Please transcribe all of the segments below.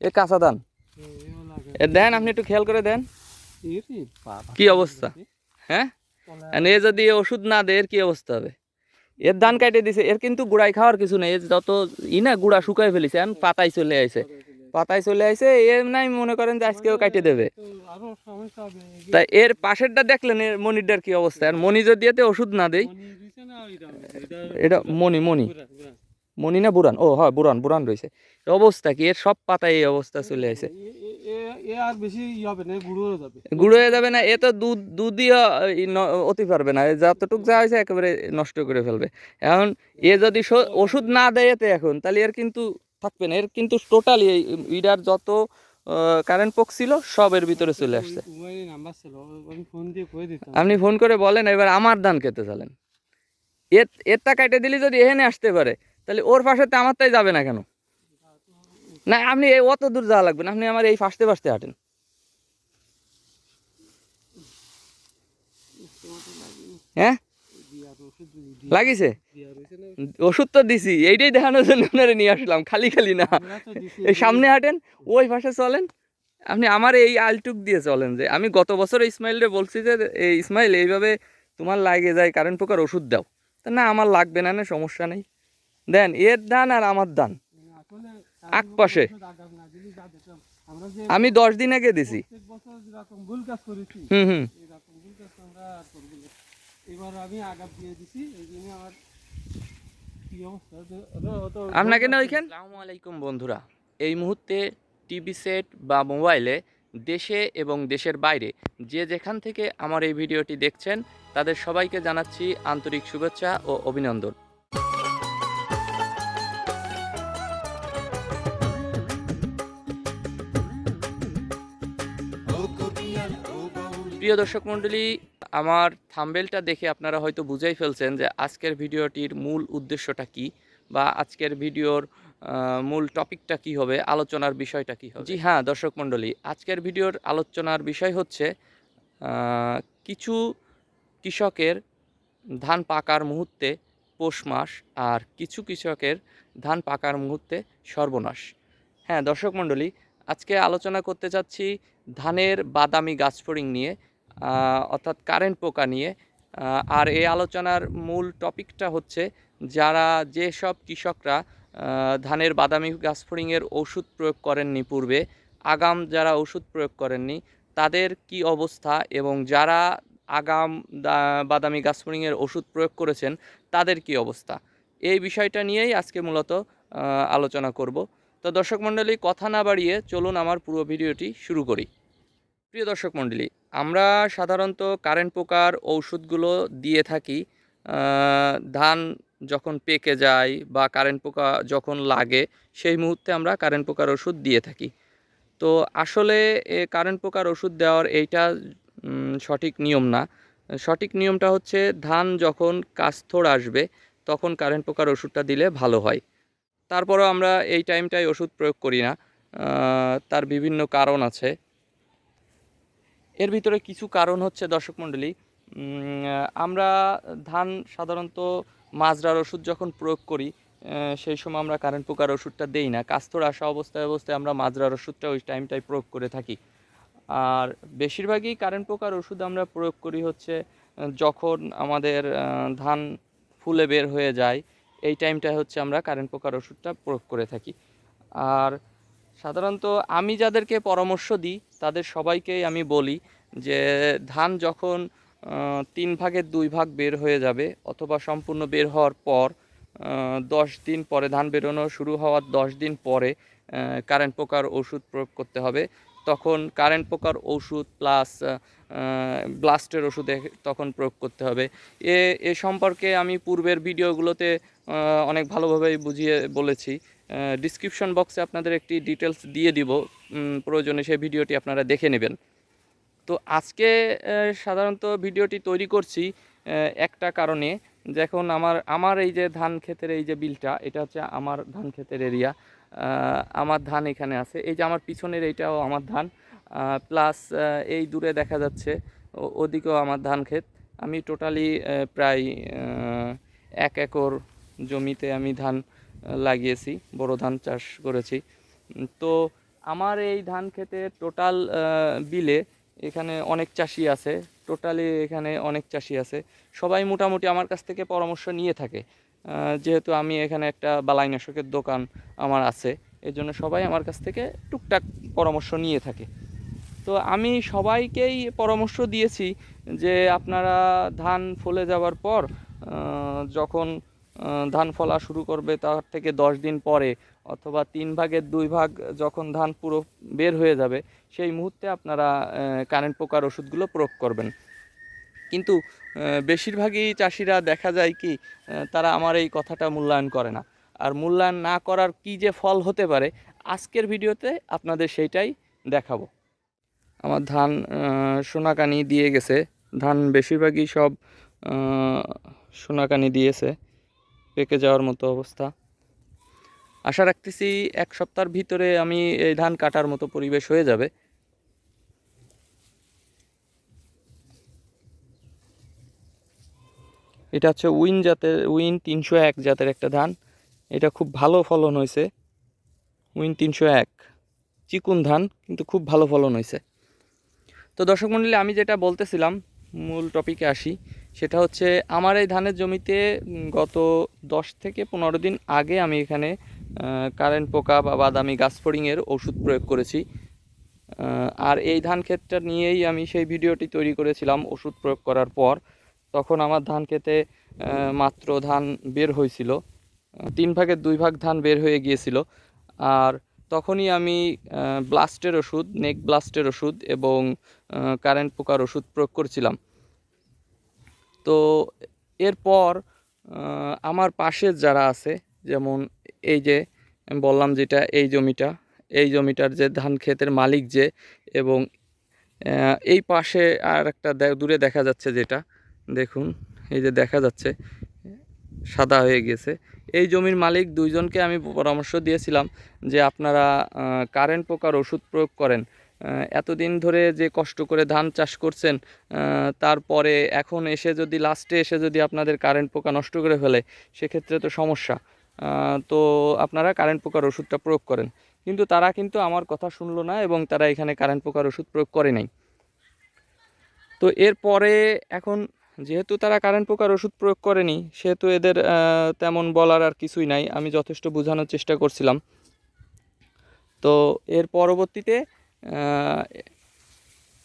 এ কাঁচা ধান। এ দেন আপনি একটু খেয়াল করে দেন। কি অবস্থা? হ্যাঁ? এ যদি ওষুধ না দেয় এর কি অবস্থা হবে? এর ধান কাটে দিছে এর কিন্তু গুড়াই খাওয়ার কিছু নেই। এর যত ই না গুড়া শুকাই ফেলিছে এখন পাতায় চলে আইছে। পাতায় চলে আইছে এর নাই মনে করেন যে আজকেও কাটে দেবে। আরও সমস্যা হবে তাই এর পাশেরটা দেখলেন এর মনিটার কি অবস্থা? আর মনি যদি এতে ওষুধ না দেই এটা মনি মনি। মনি না বুড়ান ও হয় বুড়ান বুড়ান রয়েছে অবস্থা কি? এর সব পাতায় এই অবস্থা চলে আসে। গুঁড়ো হয়ে যাবে। না এ তো দুধ দুধই অতি পারবে না যতটুক যা হয়েছে একেবারে নষ্ট করে ফেলবে। এখন এ যদি ওষুধ না দেয় এতে এখন তাহলে এর কিন্তু থাকবে না এর কিন্তু টোটালি ইডার যত কারেন্ট পোক ছিল সব এর ভিতরে চলে আসছে। আপনি ফোন করে বলেন এবার আমার ধান খেতে চলেন। এর এরটা কাটে দিলে যদি এখানে আসতে পারে তাহলে ওর পাশেতে আমার তাই যাবে না কেন? না আপনি এই অত দূর যাওয়া লাগবে না আপনি আমার এই ফাঁসতে ফাঁসতে হাঁটেন। হ্যাঁ? লাগিছে? ওষুধ তো দিছি এইটাই দেখানোর জন্য আপনারা নিয়ে আসলাম খালি খালি না। এই সামনে হাঁটেন ওই পাশে চলেন। আপনি আমার এই আলটুক দিয়ে চলেন যে আমি গত বছর ইসমাইলরে বলছি যে এই ইসমাইল এইভাবে তোমার লাগে যায় কারেন্ট পোকার ওষুধ দাও। তা না আমার লাগবে না না সমস্যা নেই। দেন এর দান আর আমার আসলে আগ পাশে। ওষুধ আগাম না দিলে যা দিতাম। আমরা যে আমি দশ দিন আগে দিছি হুম হুম আপনাকে না ওইখান? আলাইকুম বন্ধুরা। এই মুহূর্তে টিভি সেট বা মোবাইলে দেশে এবং দেশের বাইরে যে যেখান থেকে আমার এই ভিডিওটি দেখছেন তাদের সবাইকে জানাচ্ছি আন্তরিক শুভেচ্ছা ও অভিনন্দন। প্রিয় দর্শক মণ্ডলী, আমার থাম্বেলটা দেখে আপনারা হয়তো বুঝেই ফেলছেন যে আজকের ভিডিওটির মূল উদ্দেশ্যটা কি বা আজকের ভিডিওর মূল টপিকটা কি হবে, আলোচনার বিষয়টা কি হবে? জি হ্যাঁ দর্শক মণ্ডলী, আজকের ভিডিওর আলোচনার বিষয় হচ্ছে কিছু কৃষকের ধান পাকার মুহূর্তে পৌষ মাস আর কিছু কৃষকের ধান পাকার মুহূর্তে সর্বনাশ। হ্যাঁ দর্শক মণ্ডলী, আজকে আলোচনা করতে চাচ্ছি ধানের বাদামি গাছফড়িং নিয়ে। অর্থাৎ কারেন্ট পোকা নিয়ে। আর এই আলোচনার মূল টপিকটা হচ্ছে যারা যেসব কৃষকরা ধানের বাদামি গাছফড়িংয়ের ওষুধ প্রয়োগ করেননি পূর্বে, আগাম যারা ওষুধ প্রয়োগ করেননি, তাদের কি অবস্থা এবং যারা আগাম বাদামি গাছফড়িংয়ের ওষুধ প্রয়োগ করেছেন, তাদের কি অবস্থা? এই বিষয়টা নিয়েই আজকে মূলত আলোচনা করব। তো দর্শক মণ্ডলী, কথা না বাড়িয়ে চলুন আমার পুরো ভিডিওটি শুরু করি। প্রিয় দর্শক মণ্ডলী, আমরা সাধারণত কারেন্ট পোকার ঔষধগুলো দিয়ে থাকি। ধান যখন পেকে যায় বা কারেন্ট পোকা যখন লাগে, সেই মুহূর্তে আমরা কারেন্ট পোকার ওষুধ দিয়ে থাকি। তো আসলে কারেন্ট পোকার ওষুধ দেওয়ার এইটা সঠিক নিয়ম না। সঠিক নিয়মটা হচ্ছে ধান যখন কাস্থর আসবে, তখন কারেন্ট পোকার ওষুধটা দিলে ভালো হয়। তারপরও আমরা এই টাইমটায় ওষুধ প্রয়োগ করি না। তার বিভিন্ন কারণ আছে। এর ভিতরে কিছু কারণ হচ্ছে দর্শক মণ্ডলী আমরা ধান সাধারণত মাজরার ওষুধ যখন প্রয়োগ করি সেই সময় আমরা কারেন্ট পোকার ওষুধটা দেই না। কাস্তর আসা অবস্থায় অবস্থায় আমরা মাজরার ওষুধটা ওই টাইমটায় প্রয়োগ করে থাকি। আর বেশিরভাগই কারেন্ট পোকার ওষুধ আমরা প্রয়োগ করি হচ্ছে, যখন আমাদের ধান ফুলে বের হয়ে যায়, এই টাইমটায় হচ্ছে আমরা কারেন্ট পোকার ওষুধটা প্রয়োগ করে থাকি। আর সাধারণত আমি যাদেরকে পরামর্শ দিই, তাদের সবাইকেই আমি বলি যে ধান যখন তিন ভাগের দুই ভাগ বের হয়ে যাবে অথবা সম্পূর্ণ বের হওয়ার পর দশ দিন পরে ধান বেরোনো শুরু হওয়ার দশ দিন পরে কারেন্ট পোকার ওষুধ প্রয়োগ করতে হবে। তখন কারেন্ট পোকার ওষুধ প্লাস ব্লাস্টের ওষুধে তখন প্রয়োগ করতে হবে। এ এ সম্পর্কে আমি পূর্বের ভিডিওগুলোতে অনেক ভালোভাবেই বুঝিয়ে বলেছি। ডিসক্রিপশন বক্সে আপনাদের একটি ডিটেলস দিয়ে দিব। প্রয়োজনে সেই ভিডিওটি আপনারা দেখে নেবেন। তো আজকে সাধারণত ভিডিওটি তৈরি করছি একটা কারণে। যখন আমার আমার এই যে ধান ক্ষেতের এই যে বিলটা, এটা হচ্ছে আমার ধান ক্ষেতের এরিয়া আমার ধান এখানে আছে। এই যে আমার পিছনের এইটাও আমার ধান। প্লাস এই দূরে দেখা যাচ্ছে ওদিকেও আমার ধান ক্ষেত। আমি টোটালি প্রায় এক একর জমিতে আমি ধান লাগিয়েছি, বড় ধান চাষ করেছি। তো আমার এই ধান খেতে টোটাল বিলে এখানে অনেক চাষি আছে। টোটালি এখানে অনেক চাষি আছে। সবাই মোটামুটি আমার কাছ থেকে পরামর্শ নিয়ে থাকে। যেহেতু আমি এখানে একটা বালাইনাশকের দোকান আমার আছে এই জন্য সবাই আমার কাছ থেকে টুকটাক পরামর্শ নিয়ে থাকে। তো আমি সবাইকেই পরামর্শ দিয়েছি যে আপনারা ধান ফলে যাওয়ার পর যখন ধান ফলা শুরু করবে তার থেকে দশ দিন পরে অথবা তিন ভাগের দুই ভাগ যখন ধান পুরো বের হয়ে যাবে, সেই মুহূর্তে আপনারা কারেন্ট পোকার ওষুধগুলো প্রয়োগ করবেন। কিন্তু বেশিরভাগই চাষিরা দেখা যায় কি তারা আমার এই কথাটা মূল্যায়ন করে না। আর মূল্যায়ন না করার কি যে ফল হতে পারে, আজকের ভিডিওতে আপনাদের সেইটাই দেখাবো। আমার ধান সোনাকানি দিয়ে গেছে। ধান বেশিরভাগই সব সোনাকানি দিয়েছে। পেকে যাওয়ার মতো অবস্থা। আশা রাখতেছি এক সপ্তাহের ভিতরে আমি এই ধান কাটার মতো পরিবেশ হয়ে যাবে। এটা হচ্ছে উইন জাতের, উইন তিনশো এক জাতের একটা ধান। এটা খুব ভালো ফলন হয়েছে। উইন তিনশো এক। চিকুন ধান, কিন্তু খুব ভালো ফলন হয়েছে। তো দর্শক মণ্ডলী আমি যেটা বলতেছিলাম, মূল টপিকে আসি, সেটা হচ্ছে আমার এই ধানের জমিতে গত দশ থেকে পনেরো দিন আগে আমি এখানে কারেন্ট পোকা বা বাদামি গাছ ফড়িংয়ের ওষুধ প্রয়োগ করেছি। আর এই ধান ক্ষেতটা নিয়েই আমি সেই ভিডিওটি তৈরি করেছিলাম ওষুধ প্রয়োগ করার পর। তখন আমার ধান খেতে মাত্র ধান বের হয়েছিল। তিন ভাগের দুই ভাগ ধান বের হয়ে গিয়েছিল। আর তখনই আমি ব্লাস্টের ওষুধ, নেক ব্লাস্টের ওষুধ এবং কারেন্ট পোকার ওষুধ প্রয়োগ করছিলাম। তো এরপর আমার পাশের যারা আছে, যেমন এই যে বললাম যেটা, এই জমিটা, এই জমিটার যে ধান ক্ষেতের মালিক যে এবং এই পাশে আর একটা দূরে দেখা যাচ্ছে যেটা দেখুন, এই যে দেখা যাচ্ছে, সাদা হয়ে গেছে। এই জমির মালিক দুইজনকে আমি পরামর্শ দিয়েছিলাম যে আপনারা কারেন্ট পোকার ওষুধ প্রয়োগ করেন। এতদিন ধরে যে কষ্ট করে ধান চাষ করছেন তারপরে এখন এসে যদি লাস্টে এসে যদি আপনাদের কারেন্ট পোকা নষ্ট করে ফেলে, সেক্ষেত্রে তো সমস্যা। তো আপনারা কারেন্ট পোকার ওষুধটা প্রয়োগ করেন। কিন্তু তারা কিন্তু আমার কথা শুনলো না এবং তারা এখানে কারেন্ট পোকার ওষুধ প্রয়োগ করে নাই। তো এরপরে এখন যেহেতু তারা কারেন্ট পোকার ওষুধ প্রয়োগ করেনি, সেহেতু এদের তেমন বলার আর কিছুই নাই। আমি যথেষ্ট বোঝানোর চেষ্টা করছিলাম। তো এর পরবর্তীতে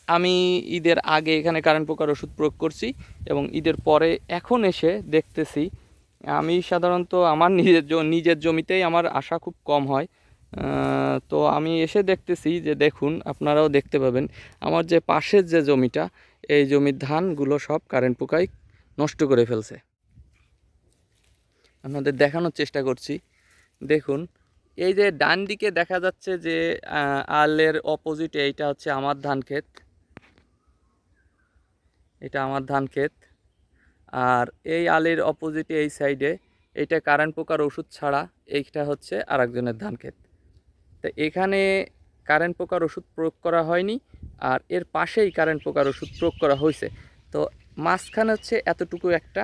আমি ঈদের আগে এখানে কারেন্ট পোকার ওষুধ প্রয়োগ করছি এবং ঈদের পরে এখন এসে দেখতেছি, আমি সাধারণত আমার নিজের নিজের জমিতেই আমার আশা খুব কম হয়। তো আমি এসে দেখতেছি যে দেখুন, আপনারাও দেখতে পাবেন, আমার যে পাশের যে জমিটা এই জমির ধানগুলো সব কারেন্ট পোকায় নষ্ট করে ফেলছে। আপনাদের দেখানোর চেষ্টা করছি। দেখুন, এই যে ডান দিকে দেখা যাচ্ছে যে আলের অপোজিটে এইটা হচ্ছে আমার ধান ক্ষেত। এটা আমার ধান ক্ষেত। আর এই আলের অপোজিটে এই সাইডে এইটা কারেন্ট পোকার ওষুধ ছাড়া এইটা হচ্ছে আরেকজনের ধান ক্ষেত। তো এখানে কারেন্ট পোকার ওষুধ প্রয়োগ করা হয়নি আর এর পাশেই কারেন্ট পোকার ওষুধ প্রয়োগ করা হয়েছে। তো মাঝখানে হচ্ছে এতটুকু একটা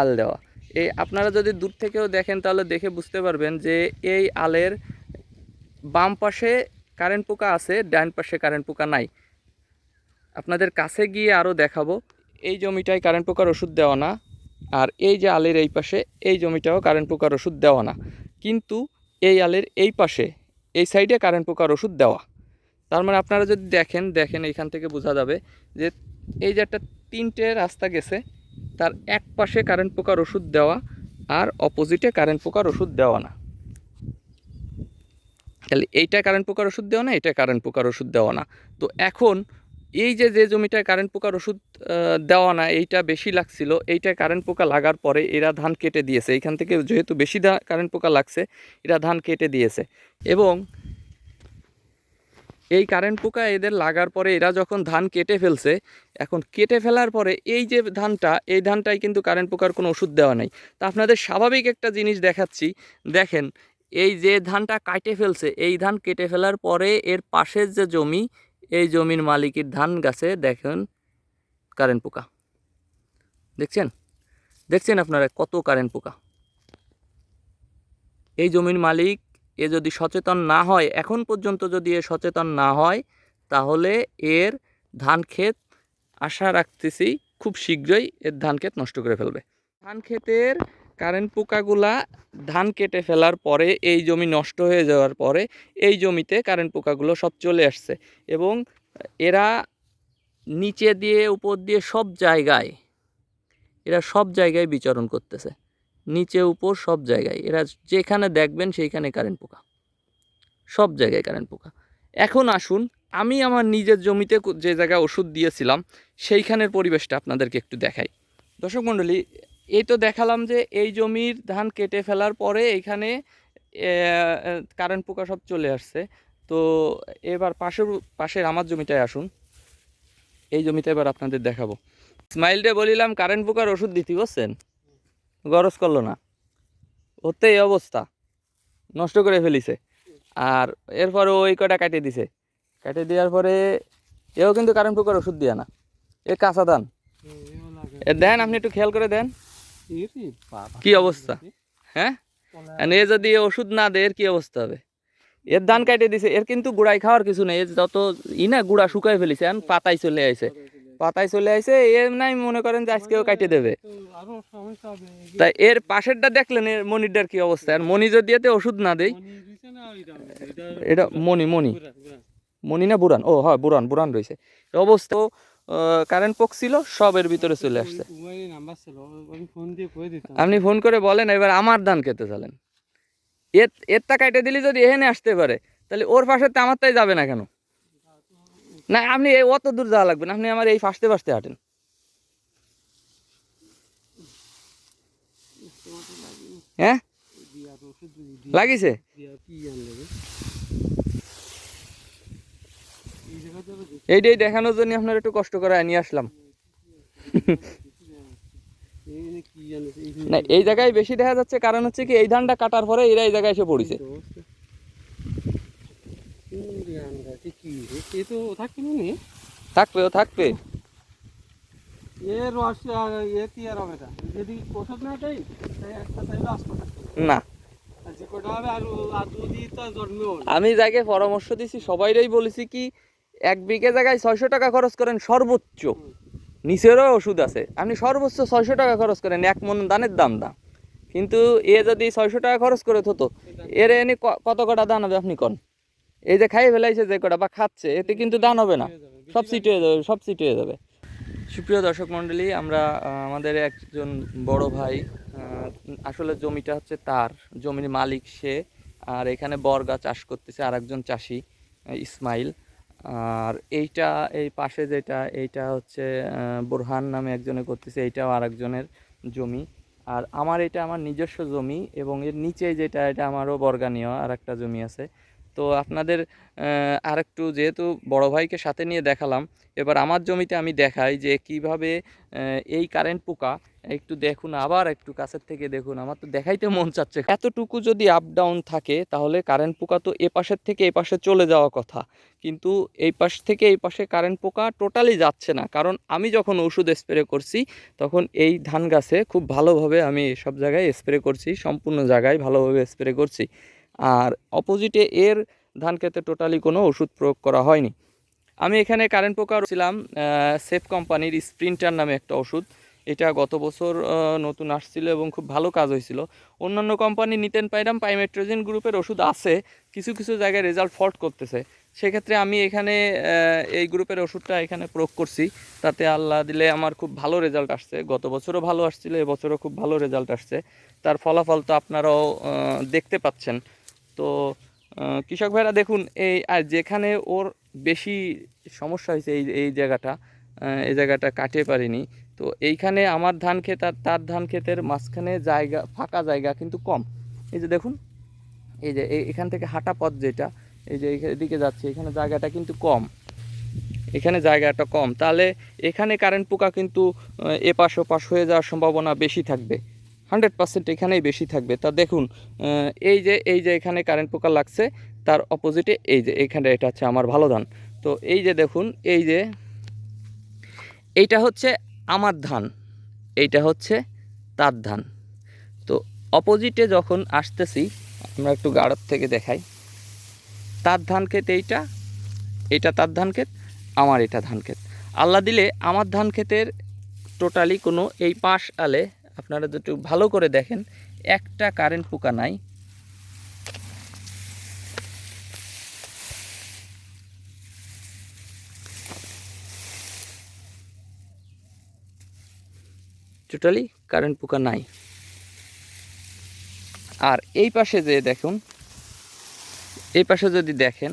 আল দেওয়া। এই আপনারা যদি দূর থেকেও দেখেন তাহলে দেখে বুঝতে পারবেন যে এই আলের বাম পাশে কারেন্ট পোকা আছে, ডান পাশে কারেন্ট পোকা নাই। আপনাদের কাছে গিয়ে আরও দেখাবো, এই জমিটায় কারেন্ট পোকার ওষুধ দেওয়া না আর এই যে আলের এই পাশে, এই জমিটাও কারেন্ট পোকার ওষুধ দেওয়া না। কিন্তু এই আলের এই পাশে এই সাইডে কারেন্ট পোকার ওষুধ দেওয়া। তার মানে আপনারা যদি দেখেন দেখেন এইখান থেকে বোঝা যাবে যে এই যে একটা তিনটে রাস্তা গেছে, তার এক পাশে কারেন্ট পোকার ওষুধ দেওয়া আর অপোজিটে কারেন্ট পোকার ওষুধ দেওয়া না। তাহলে এইটা কারেন্ট পোকার ওষুধ দেওয়া না, এটা কারেন্ট পোকার ওষুধ দেওয়া না। তো এখন এই যে যে জমিটায় কারেন্ট পোকার ওষুধ দেওয়া না, এইটা বেশি লাগছিল এইটা কারেন্ট পোকা লাগার পরে এরা ধান কেটে দিয়েছে। এইখান থেকে যেহেতু বেশি কারেন্ট পোকা লাগছে, এরা ধান কেটে দিয়েছে। এবং এই কারেন্ট পোকা এদের লাগার পরে এরা যখন ধান কেটে ফেলছে, এখন কেটে ফেলার পরে এই যে ধানটা, এই ধানটায় কিন্তু কারেন্ট পোকার কোনো ওষুধ দেওয়া নাই। তা আপনাদের স্বাভাবিক একটা জিনিস দেখাচ্ছি। দেখেন, এই যে ধানটা কাটে ফেলছে, এই ধান কেটে ফেলার পরে এর পাশের যে জমি এই জমির মালিকের ধান গাছে দেখেন কারেন্ট পোকা। দেখছেন? দেখছেন আপনারা কত কারেন্ট পোকা? এই জমির মালিক, এ যদি সচেতন না হয়, এখন পর্যন্ত যদি এ সচেতন না হয়, তাহলে এর ধান ক্ষেত আশা রাখতেছি খুব শীঘ্রই এর ধান ক্ষেত নষ্ট করে ফেলবে। ধান ক্ষেতের কারেন্ট পোকাগুলা ধান কেটে ফেলার পরে, এই জমি নষ্ট হয়ে যাওয়ার পরে, এই জমিতে কারেন্ট পোকাগুলো সব চলে আসছে। এবং এরা নিচে দিয়ে, উপর দিয়ে সব জায়গায়, এরা সব জায়গায় বিচরণ করতেছে। নিচে, উপর সব জায়গায়। এরা যেখানে দেখবেন সেইখানে কারেন্ট পোকা। সব জায়গায় কারেন্ট পোকা। এখন আসুন, আমি আমার নিজের জমিতে যে জায়গায় ওষুধ দিয়েছিলাম, সেইখানের পরিবেশটা আপনাদেরকে একটু দেখাই। দর্শক মণ্ডলী এই তো দেখালাম যে এই জমির ধান কেটে ফেলার পরে এখানে কারেন্ট পোকা সব চলে আসছে। তো এবার পাশের পাশের আমার জমিটায় আসুন। এই জমিতে এবার আপনাদের দেখাবো। স্মাইলটা বলিলাম কারেন্ট পোকার ওষুধ দিতে বুঝছেন? গরজ করল না। ওতে এই অবস্থা। নষ্ট করে ফেলিছে। আর এরপরে ওই কটা কাটিয়ে দিছে। কাটিয়ে দেওয়ার পরে এও কিন্তু কারেন্ট পোকার ওষুধ দিয়ে না। এ কাঁচা ধান। দেন আপনি একটু খেয়াল করে দেন। কি অবস্থা? হ্যাঁ? এ যদি ওষুধ না দেয় এর কি অবস্থা হবে? এর ধান কাটিয়ে দিছে এর কিন্তু গুড়াই খাওয়ার কিছু নেই যত ই না গুড়া শুকাই ফেলিছে এখন পাতায় চলে আইছে। পাতায় চলে আইছে। এর নাই মনে করেন যে আজকেও কাটে দেবে। তাই এর পাশেরটা দেখলেন এর মনিটার কি অবস্থা? আর মনি যদি এতে ওষুধ না দেই মনি? এটা মনি মনি। মনি না বুড়ান? ও হয় বুড়ান বুড়ান রয়েছে অবস্থা কারেন্ট পোক ছিল সব এর ভিতরে চলে আসছে। আপনি ফোন করে বলেন এবার আমার ধান খেতে চলেন। এর এরটা কাটে দিলে যদি এখানে আসতে পারে তাহলে ওর পাশে তো আমার তাই যাবে না কেন? না আপনি এই অত দূর যাওয়া লাগবে না আপনি আমার এই ফাঁসতে ফাঁসতে হাঁটেন। হ্যাঁ? লাগিছে দিয়া কি আনলে রে? এই জায়গাতে আবার দেখি এইটাই দেখানোর জন্য আপনার একটু কষ্ট করে নিয়ে আসলাম। না, এই জায়গায় বেশি দেখা যাচ্ছে, কারণ হচ্ছে কি এই ধানটা কাটার পরে এরা এই জায়গায় এসে পড়েছে। থাকবে থাকবে। না। আমি যাকে পরামর্শ দিছি, সবাইরাই বলেছি কি এক বিঘে জায়গায় ছয়শো টাকা খরচ করেন সর্বোচ্চ। নিচেরও ওষুধ আছে। আপনি সর্বোচ্চ ছয়শো টাকা খরচ করেন, এক মন দানের দাম দাম কিন্তু এ যদি ছয়শো টাকা খরচ করে হতো এর এনে কত কটা দান হবে আপনি কন? এই যে খাইয়ে ফেলাইছে যে কটা বা খাচ্ছে, এতে কিন্তু দান হবে না। সব সিট হয়ে যাবে, সব সিট হয়ে যাবে। সুপ্রিয় দর্শক মণ্ডলী, আমরা আমাদের একজন বড় ভাই আসলে জমিটা হচ্ছে তার। জমির মালিক সে। আর এখানে বর্গা চাষ করতেছে আর একজন চাষি ইসমাইল। আর এইটা, এই পাশে যেটা, এইটা হচ্ছে বোরহান নামে একজনে করতেছে, এইটাও আরেকজনের জমি। আর আমার এটা আমার নিজস্ব জমি এবং এর নিচে যেটা, এটা আমারও বর্গা নেওয়া আর একটা জমি আছে। তো আপনাদের আর একটু যেহেতু বড় ভাইকে সাথে নিয়ে দেখালাম, এবার আমার জমিতে আমি দেখাই যে কীভাবে এই কারেন্ট পোকা, একটু দেখুন, আবার একটু কাছের থেকে দেখুন, আমার তো দেখাইতে মন চাচ্ছে এতটুকু যদি আপ ডাউন থাকে, তাহলে কারেন্ট পোকা তো এ পাশের থেকে এ পাশে চলে যাওয়া কথা, কিন্তু এই পাশ থেকে এই পাশে কারেন্ট পোকা টোটালি যাচ্ছে না, কারণ আমি যখন ওষুধ স্প্রে করছি, তখন এই ধান গাছে খুব ভালোভাবে আমি সব জায়গায় স্প্রে করছি, সম্পূর্ণ জায়গায় ভালোভাবে স্প্রে করছি। আর অপোজিটে এর ধান খেতে টোটালি কোনো ওষুধ প্রয়োগ করা হয়নি। আমি এখানে কারেন্ট পোকা ছিলাম সেফ কোম্পানির স্প্রিন্টার নামে একটা ওষুধ। এটা গত বছর নতুন আসছিল এবং খুব ভালো কাজ হয়েছিল। অন্যান্য কোম্পানি নিতেন পাইরাম পাইমেট্রোজেন গ্রুপের ওষুধ আছে, কিছু কিছু জায়গায় রেজাল্ট ফল্ট করতেছে। সেক্ষেত্রে আমি এখানে এই গ্রুপের ওষুধটা এখানে প্রয়োগ করছি। তাতে আল্লাহ দিলে আমার খুব ভালো রেজাল্ট আসছে। গত বছরও ভালো আসছিল, এবছরও খুব ভালো রেজাল্ট আসছে। তার ফলাফল তো আপনারাও দেখতে পাচ্ছেন। তো কৃষক ভাইরা দেখুন, এই, আর যেখানে ওর বেশি সমস্যা হয়েছে এই এই জায়গাটা এই জায়গাটা কাটে পারিনি। তো এইখানে আমার ধান ক্ষেত আর তার ধান ক্ষেতের মাঝখানে জায়গা, ফাঁকা জায়গা কিন্তু কম। এই যে দেখুন, এই যে এখান থেকে হাঁটা পথ যেটা, এই যে এদিকে যাচ্ছে, এখানে জায়গাটা কিন্তু কম। এখানে জায়গাটা কম। তাহলে এখানে কারেন্ট পোকা কিন্তু এপাশ ওপাশ হয়ে যাওয়ার সম্ভাবনা বেশি থাকবে। হান্ড্রেড পার্সেন্ট এখানেই বেশি থাকবে। তা দেখুন এই যে এই যে এখানে কারেন্ট পোকা লাগছে, তার অপোজিটে এই যে, এখানে এটা হচ্ছে আমার ভালো ধান। তো এই যে দেখুন, এই যে, এইটা হচ্ছে আমার ধান, এইটা হচ্ছে তার ধান। তো অপোজিটে যখন আসতেছি, আমরা একটু গাড়ার থেকে দেখাই, তার ধান ক্ষেত এইটা, এটা তার ধান ক্ষেত, আমার এটা ধান ক্ষেত। আল্লাহ দিলে আমার ধান ক্ষেতের টোটালি কোনো এই পাশ আলে আপনারা যদি ভালো করে দেখেন, একটা কারেন্ট পোকা নাই। টোটালি কারেন্ট পোকা নাই। আর এই পাশে যে দেখুন, এই পাশে যদি দেখেন,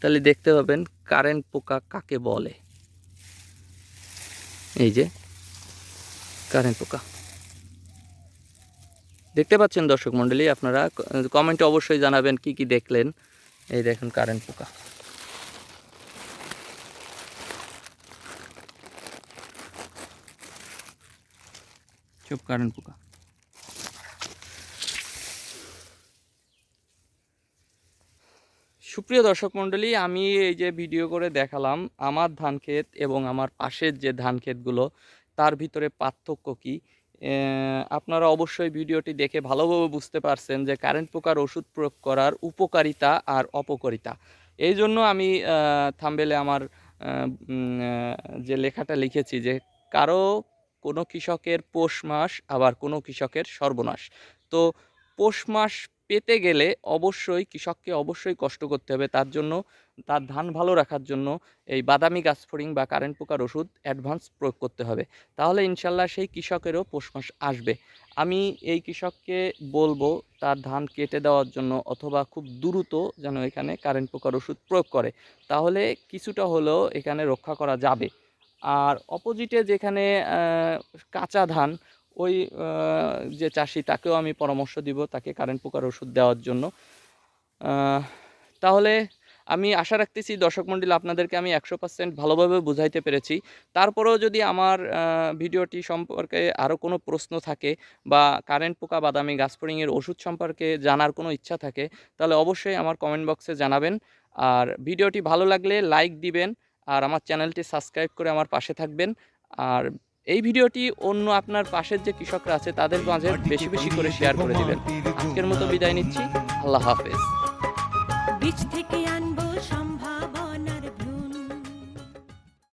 তাহলে দেখতে পাবেন কারেন্ট পোকা কাকে বলে। এই যে কারেন্ট পোকা। দেখতে পাচ্ছেন দর্শক মণ্ডলী, আপনারা কমেন্টে অবশ্যই জানাবেন কি কি দেখলেন। এই দেখুন কারেন্ট পোকা। চুপ, কারেন্ট পোকা। সুপ্রিয় দর্শক মণ্ডলী, আমি এই যে ভিডিও করে দেখালাম, আমার ধান ক্ষেত এবং আমার পাশের যে ধান ক্ষেতগুলো তার ভিতরে পার্থক্য কি? আপনারা অবশ্যই ভিডিওটি দেখে ভালোভাবে বুঝতে পারছেন যে কারেন্ট পোকার ওষুধ প্রয়োগ করার উপকারিতা আর অপকারিতা। এই জন্য আমি থাম্বেলে আমার যে লেখাটা লিখেছি যে কারও কোনো কৃষকের পৌষ মাস আবার কোনো কৃষকের সর্বনাশ। তো পৌষ মাস পেতে গেলে অবশ্যই কৃষককে অবশ্যই কষ্ট করতে হবে। তার জন্য, তার ধান ভালো রাখার জন্য এই বাদামি গাছফড়িং বা কারেন্ট পোকার ওষুধ অ্যাডভান্স প্রয়োগ করতে হবে। তাহলে ইনশাল্লাহ সেই কৃষকেরও পোষ মাস আসবে। আমি এই কৃষককে বলব, তার ধান কেটে দেওয়ার জন্য অথবা খুব দ্রুত যেন এখানে কারেন্ট পোকার ওষুধ প্রয়োগ করে। তাহলে কিছুটা হলেও এখানে রক্ষা করা যাবে। আর অপোজিটে যেখানে কাঁচা ধান ওই যে চাষি তাকেও আমি পরামর্শ দিব তাকে কারেন্ট পোকার ওষুধ দেওয়ার জন্য। তাহলে আমি আশা রাখতেছি দর্শক মণ্ডলী আপনাদেরকে আমি একশো পার্সেন্ট ভালোভাবে বুঝাইতে পেরেছি। তারপরেও যদি আমার ভিডিওটি সম্পর্কে আরও কোনো প্রশ্ন থাকে বা কারেন্ট পোকা বাদামি গাছপরিংয়ের ওষুধ সম্পর্কে জানার কোনো ইচ্ছা থাকে, তাহলে অবশ্যই আমার কমেন্ট বক্সে জানাবেন। আর ভিডিওটি ভালো লাগলে লাইক দিবেন আর আমার চ্যানেলটি সাবস্ক্রাইব করে আমার পাশে থাকবেন। আর এই ভিডিওটি অন্য আপনার পাশের যে কৃষকরা আছে তাদের মাঝে বেশি বেশি করে শেয়ার করে দিবেন। আজকের মতো বিদায় নিচ্ছি। আল্লাহ হাফেজ। বীজ থেকে